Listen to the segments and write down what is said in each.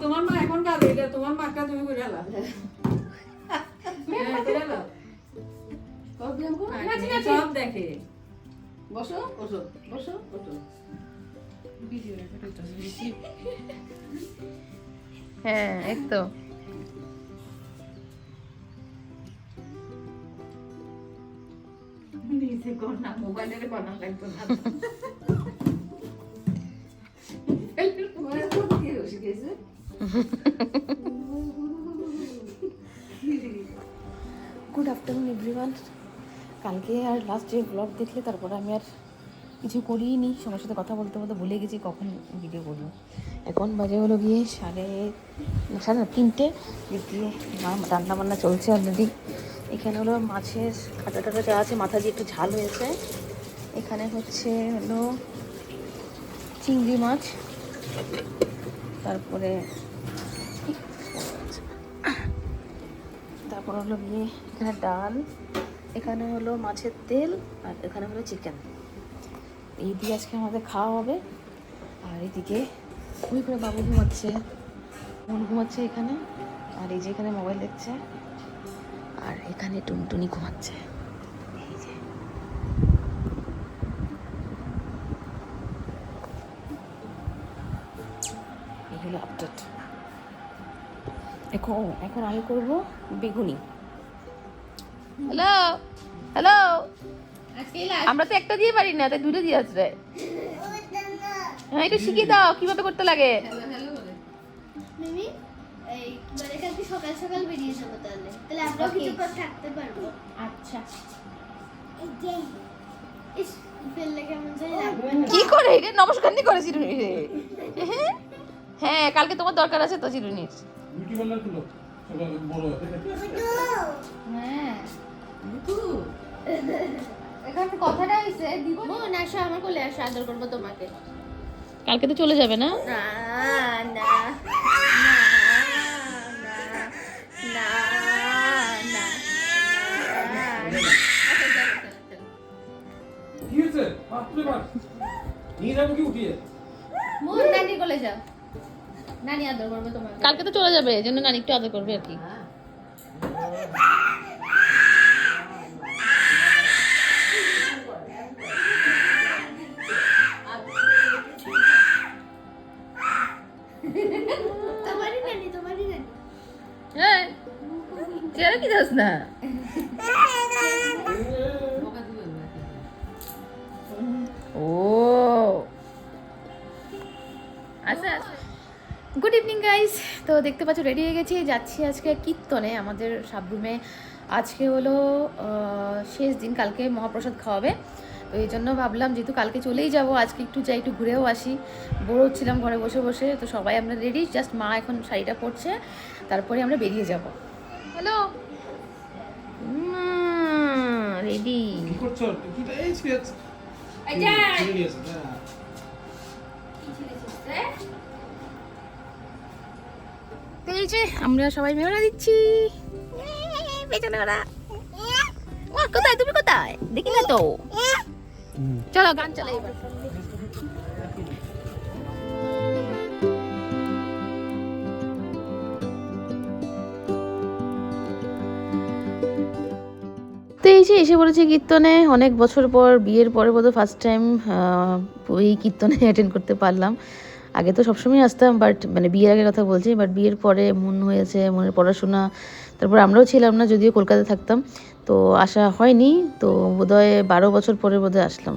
তোমার মা এখন কাজ এটা তোমার মাকে তুমি করে আলা হ্যাঁ, করে আলা। প্রবলেম কো সব দেখে বসো বসো বসো বসো এই কর না মোবাইলের বানা লাগতো না। গুড আফটারনুন এভরিওয়ান কালকে আর লাস্ট যে ব্লগ দেখলে, তারপরে আমি আর কিছু করিনি। সবার সাথে কথা বলতে বলতে ভুলে গেছি কখন ভিডিও করব। এখন বাজে হলো গিয়ে সাড়ে সাড়ে তিনটে। গিয়ে মা রান্না বান্না চলছে অলরেডি। এখানে হলো মাছের কাটা টাটা যা আছে মাথা দিয়ে একটু ঝাল হয়েছে। এখানে হচ্ছে হলো চিংড়ি মাছ, তারপরে তারপর হলো গিয়ে এখানে ডাল, এখানে হলো মাছের তেল, আর এখানে হলো চিকেন এই দিয়ে আজকে আমাদের খাওয়া হবে। আর এদিকে ওই করে বাবু ঘুমাচ্ছে। মন ঘুমাচ্ছে এখানে। আর এই যে এখানে মোবাইল দেখছে। এখানে টুনটুনি ঘুমাচ্ছে। এই যে। এই হলো আপডেট এখন এখন আমি করব বেগুনি। হ্যালো হ্যালো আমরা তো একটা দিয়ে পারি না তাই দুটো দিয়ে আসবে। হ্যাঁ একটু শিখিয়ে দাও কীভাবে করতে লাগে? কালকে সকাল সকাল বেরিয়ে যাব তাহলে। তাহলে আমরাও কিছু পর থাকতে পারব। আচ্ছা। না কি করে? এটা নমস্কারই করে চিরুনি রে। হ্যাঁ কালকে তোমার দরকার আছে তো চিরুনির হ্যাঁ। এখানে কথাটা হইছে দিব বোন আসো আমার কোলে আসো আদর করব তোমাকে। কালকে তো চলে যাবে না না? না না না না কি হয়েছে বাপরে বাপ নিয়ে যাব কি উঠিয়ে? বোন নানি কোলে যাও। নানি আদর করব তোমাকে কালকে তো চলে যাবে এই জন্য নানি একটু আদর করবে আর কি। তোমারই নানি তোমারই নানি। হ্যাঁ চেয়ারে কি দাস না? ইভিনিং গাইস তো দেখতে পাচ্ছ রেডি হয়ে গেছি। যাচ্ছি আজকে কীর্তনে। আমাদের সাবরুমে আজকে হলো শেষ দিন। কালকে মহাপ্রসাদ খাওয়াবে। তো এই জন্য ভাবলাম যেহেতু কালকে চলেই যাব আজকে একটু যাই একটু ঘুরেও আসি। বোর হচ্ছিলাম ঘরে বসে বসে। তো সবাই আমরা রেডি জাস্ট মা এখন শাড়িটা পরছে। তারপরে আমরা বেরিয়ে যাব। হ্যালো রেডি হ্যাঁ যে আমরা সবাই মেয়েরা দিচ্ছি। কোথায়? তুমি কোথায়? দেখি না তো। চলো, গান যে এসে পড়েছি কীর্তনে, অনেক বছর পর, বিয়ের পরে বোধ ফার্স্ট টাইম এই কীর্তনে অ্যাটেন্ড করতে পারলাম। আগে তো সবসময় আসতাম বাট মানে বিয়ের আগে কথা বলছি বাট বিয়ের পরে মন হয়েছে, মনের পড়াশোনা, তারপর আমরাও ছিলাম না, যদিও কলকাতায় থাকতাম, তো আসা হয়নি, তো বোধহয় বারো বছর পরে বোধহয় আসলাম।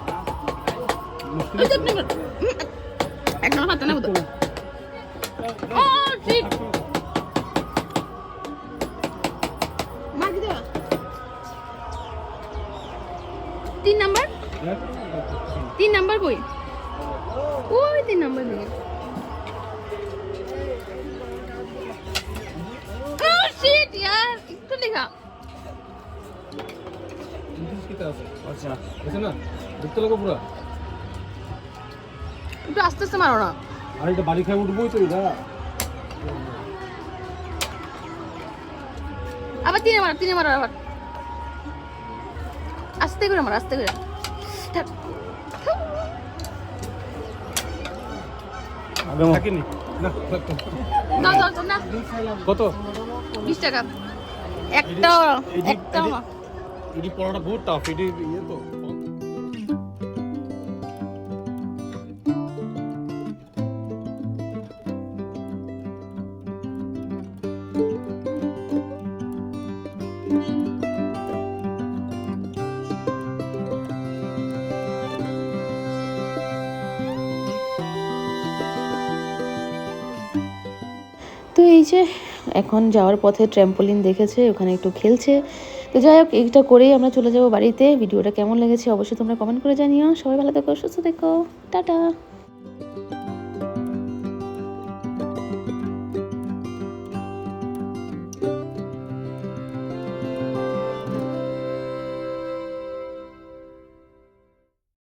ওই তো এক নাম্বার উম, এক নাম্বার হাতে নেব তো ও ঠিক তিন নাম্বার তিন নাম্বার কই ওই তিন নাম্বার shit একটু আস্তে আস্তে মারো না। আর এটা বাড়ি খাই উঠবোই তো এটা আবার তিনে মার তিনে মার আবার। আস্তে করে মার আস্তে করে। কত? বিশ টাকা। একটা একটা এটি পড়াটা বহুত টাফ এটি ইয়ে তো। তো এই যে এখন যাওয়ার পথে ট্র্যাম্পোলিন দেখেছে, ওখানে একটু খেলছে। তো যাই হোক, এইটা করেই আমরা চলে যাব বাড়িতে। ভিডিওটা কেমন লেগেছে অবশ্যই তোমরা কমেন্ট করে জানিও। সবাই ভালো থেকো, সুস্থ থেকো। টাটা।